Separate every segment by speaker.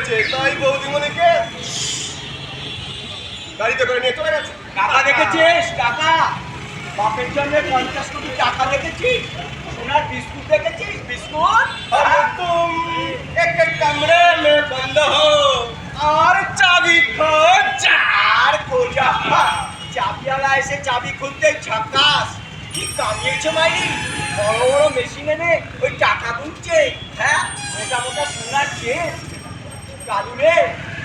Speaker 1: হয়েছে তাই বৌদিমণিকে গাড়িতে করে নিয়ে চলে গেছে।
Speaker 2: টাকা দেখেছিস? টাকা বাপের জন্য পঞ্চাশ কোটি টাকা দেখেছিস? সোনার বিস্কুট দেখেছিস? বিস্কুট?
Speaker 1: তুম এক মে বন্ধ হো।
Speaker 2: আর চাবি খো খোঁজা। চাবিওয়ালা এসে চাবি খুলতে ছাকাস কি কামিয়েছে মাইরি? বড় বড় মেশিনে নে ওই টাকা গুনছে। হ্যাঁ মোটা মোটা সোনার চেয়ে কালু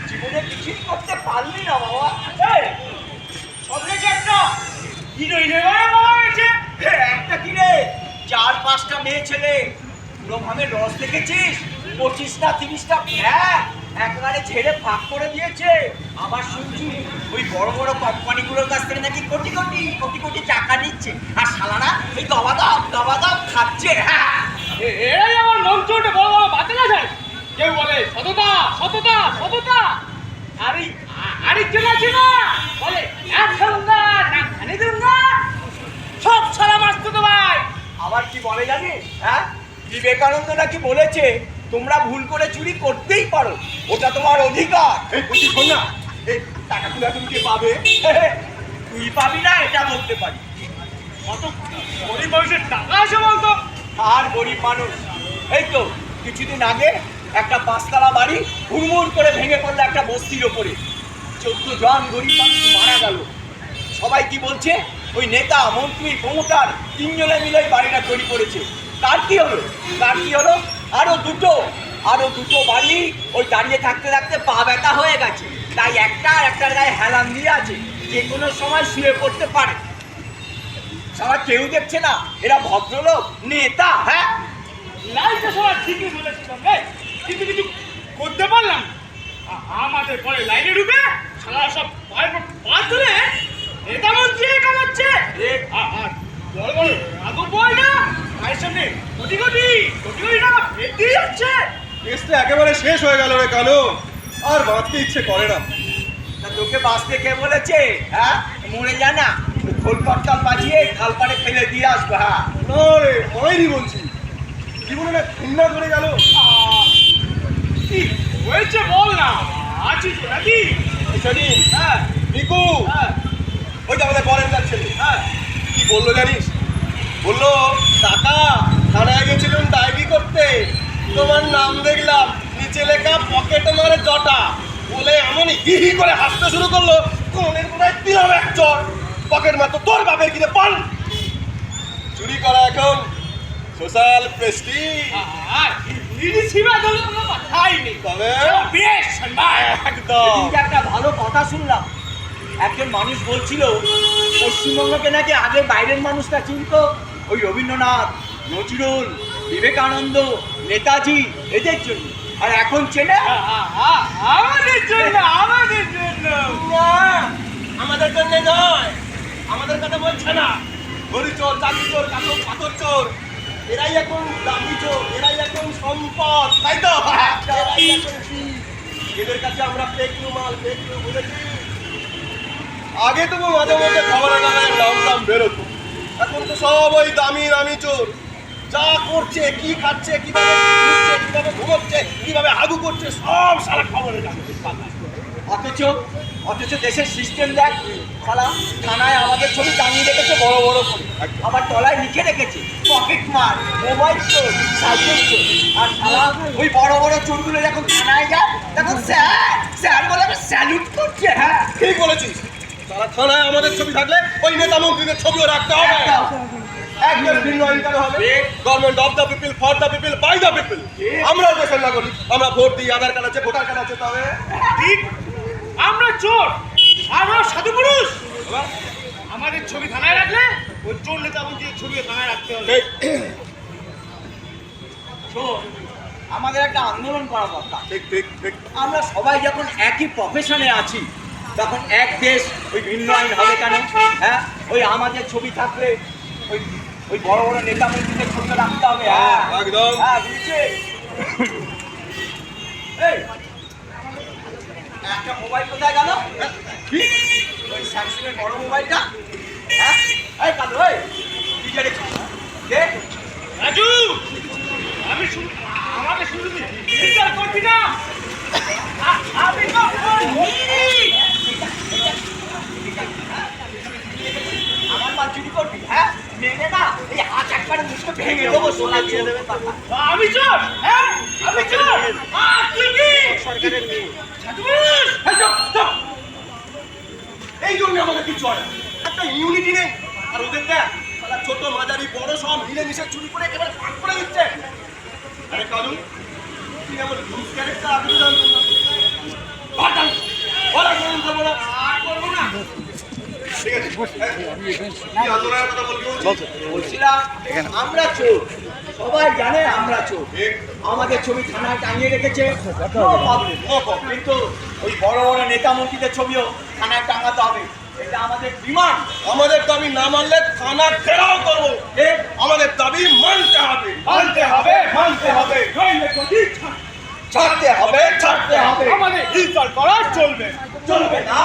Speaker 2: জীবনে কিছুই করতে পারলি না বাবা। এই, সব রেখে একটা হিরোইনের বাবা হয়েছে একটা কি চার পাঁচটা মেয়ে ছেলে পুরো ভাবে রস দেখেছিস পঁচিশটা তিরিশটা হ্যাঁ একবারে ছেড়ে ফাঁক করে দিয়েছে। আবার শুনছি ওই বড় বড় কোম্পানিগুলোর কাছ থেকে নাকি কোটি কোটি কোটি কোটি টাকা নিচ্ছে। আর শালারা এই দবা দাম দবা খাচ্ছে হ্যাঁ
Speaker 3: এ- এরাই আমার মঞ্চটা বড় বড় বাতে না যায় কেউ বলে সততা সততা সততা। আর আরেকজন আছে না? বলে এক সন্ধ্যা না খানি দুর্গা সব সারা মাস্ত তো ভাই
Speaker 2: আবার কি বলে জানিস হ্যাঁ? বিবেকানন্দ নাকি বলেছে তোমরা ভুল করে চুরি করতেই পারো। ওটা তোমার অধিকার।
Speaker 1: এই বুঝি শোন না এই টাকাগুলো তুমি কে পাবে?
Speaker 2: তুই পাবি না এটা বলতে পারি।
Speaker 3: কত গরিব মানুষের টাকা আছে বলতো।
Speaker 2: আর গরিব মানুষ। এই তো কিছুদিন আগে একটা পাঁচতলা বাড়ি, হুড়মুড় করে ভেঙে পড়ল একটা বস্তির ওপরে। চোদ্দ জন গরিব মানুষ মারা গেল। সবাই কি বলছে? ওই নেতা, মন্ত্রী প্রমোটার তিনজনে মিলে বাড়িটা তৈরি করেছে। তার কি হলো? তার কি হলো? আরও দুটো আরও দুটো বাড়ি ওই দাঁড়িয়ে থাকতে থাকতে পা ব্যথা হয়ে গেছে। তাই একটা একটার গায়ে হেলান দিয়ে আছে। যে কোনো সময় শুয়ে পড়তে পারে। সবাই কেউ দেখছে না। এরা ভদ্রলোক, নেতা হ্যাঁ?
Speaker 3: সবার ঠিকই বলেছিল রে কিন্তু কিছু করতে পারলাম। আমাদের পরে লাইনে ঢুকে সারা সব পায়ের পর পা তুলে নেতা মন্ত্রী কামাচ্ছে আ- আর বড় বড় রাগো বই না ভাইয়ের সামনে কোটি কোটি কোটি কোটি টাকা বেঁধে যাচ্ছে।
Speaker 1: কেসটা একেবারে শেষ হয়ে গেল রে কালো। আর বাঁচতে ইচ্ছে করে না।
Speaker 2: তোকে বাঁচতে কে বলেছে হ্যাঁ? মরে যা না। খোল বাজিয়ে খাল পাড়ে ফেলে দিয়ে আসবে হ্যাঁ?
Speaker 1: না রে বলছি। জীবনে না ঘৃণা করে গেল।
Speaker 3: কি হয়েছে বল না আছিস নাকি হ্যাঁ হ্যাঁ
Speaker 1: ওই তো আমাদের কাছে ছেলে
Speaker 3: হ্যাঁ
Speaker 1: কি বলল জানিস? বলল কাকা থানায় গেছিলাম ডায়েরি করতে। তোমার নাম দেখলাম। নিচে লেখা পকেটে মারে জটা। বলে এমন হি হি করে হাসতে শুরু করল। কোনের কোনায় দিলাম এক চর পকেট মারতো তোর বাপের কিনে পান। চুরি করা এখন সোশ্যাল প্রেস্টি
Speaker 2: ভালো কথা শুনলাম। একজন মানুষ বলছিল পশ্চিমবঙ্গকে নাকি আগে বাইরের মানুষটা চিনত? ওই রবীন্দ্রনাথ নজরুল বিবেকানন্দ নেতাজি এদের জন্য। আর এখন চেনে?
Speaker 3: আমাদের জন্য আমাদের জন্য।
Speaker 1: আমাদের জন্য নয়। আমাদের কথা বলছে না। গরি চোর চাকরি চোর কাতর পাথর চোর। এরাই এখন দামি চোর এরাই এখন সম্পদ তাই তো? এদের কাছে আমরা ফেক মাল ফেক বলেছি আগে তবু মাঝে মধ্যে খবরের কাগজে নাম নাম বেরোতো। এখন তো সব ওই দামি দামি চোর। যা করছে কি খাচ্ছে কীভাবে কীভাবে ঘুমোচ্ছে কীভাবে হাগু করছে সব সারা খবরের কাগজে
Speaker 2: অথচ অথচ দেশের সিস্টেম দেখ শালা থানায় আমাদের ছবি টাঙিয়ে রেখেছে বড় বড় করে আমার তলায় লিখে রেখেছে পকেট মার মোবাইল চোর সাইকেল চোর আর শালা ওই বড় বড় চোরগুলো যখন থানায় যায় তখন স্যার স্যার বলে আবার স্যালুট করছে হ্যাঁ।
Speaker 1: ঠিক বলেছিস। তারা থানায় আমাদের ছবি থাকলে ওই নেতা মন্ত্রীদের ছবিও রাখতে হবে।
Speaker 2: একদম
Speaker 1: ভিন্ন হবে। Government of the people for the people by the people আমরাও দেশের নাগরিক। আমরা ভোট দিই আধার কার্ড আছে ভোটার কার্ড আছে তবে
Speaker 3: ঠিক। আমরা চোর। আমরা সাধু পুরুষ। আমাদের ছবি থানায় রাখলে ওই চোর নেতা মন্ত্রীর ছবি থানায় রাখতে হবে।
Speaker 2: আমাদের একটা আন্দোলন করা দরকার।
Speaker 1: ঠিক ঠিক ঠিক।
Speaker 2: আমরা সবাই যখন একই প্রফেশনে আছি তখন এক দেশ ওই ভিন্ন আইন হবে কেন? হ্যাঁ? ওই আমাদের ছবি থাকলে ওই ওই বড় বড় নেতা মন্ত্রীদের ছবি রাখতে হবে হ্যাঁ?
Speaker 1: একদম।
Speaker 2: হ্যাঁ বুঝছে মোবাইল কোথায় গেল ওই স্যামসং বড় মোবাইলটা হ্যাঁ? রাজু! আমি শুন আমাকে শুনবি বিচার করবি
Speaker 3: না। আমি আমার মা চুরি করবি হ্যাঁ? মেনে না।
Speaker 2: ভেঙে দেবো সোনা দিয়ে দেবে
Speaker 3: আমি চোর হ্যাঁ? আমি চোর। তুই কি
Speaker 1: সরকারের মেয়ে। এই জন্য আমাদের কিছু হয় একটা ইউনিটি নেই। আর ওদের দেখ ছোট মাঝারি বড় সব মিলেমিশে চুরি করে একেবারে ভাগ করে দিচ্ছে। আরে কালু তুই এমন লুজ ক্যারেক্টার আপনি জানতেন না বাটা বলা করুন তো বলা
Speaker 3: আর করব না
Speaker 1: ঠিক আছে কি আন্দোলনের কথা বলবি বলছিস?
Speaker 2: বলছিলাম আমরা চোর। সবাই জানে আমরা চোর। আমাদের ছবি থানায় টাঙিয়ে রেখেছে. কিন্তু ওই বড় বড় নেতা মন্ত্রীদের ছবিও থানায় টাঙাতে হবে। এটা আমাদের ডিমান্ড।
Speaker 1: আমাদের দাবি না মানলে থানা ঘেরাও করব। আমাদের দাবি মানতে হবে।
Speaker 3: মানতে হবে মানতে হবে।
Speaker 2: ছাড়তে হবে ছাড়তে হবে।
Speaker 3: আমাদের ইনসাল্ট করা চলবে।
Speaker 2: চলবে না।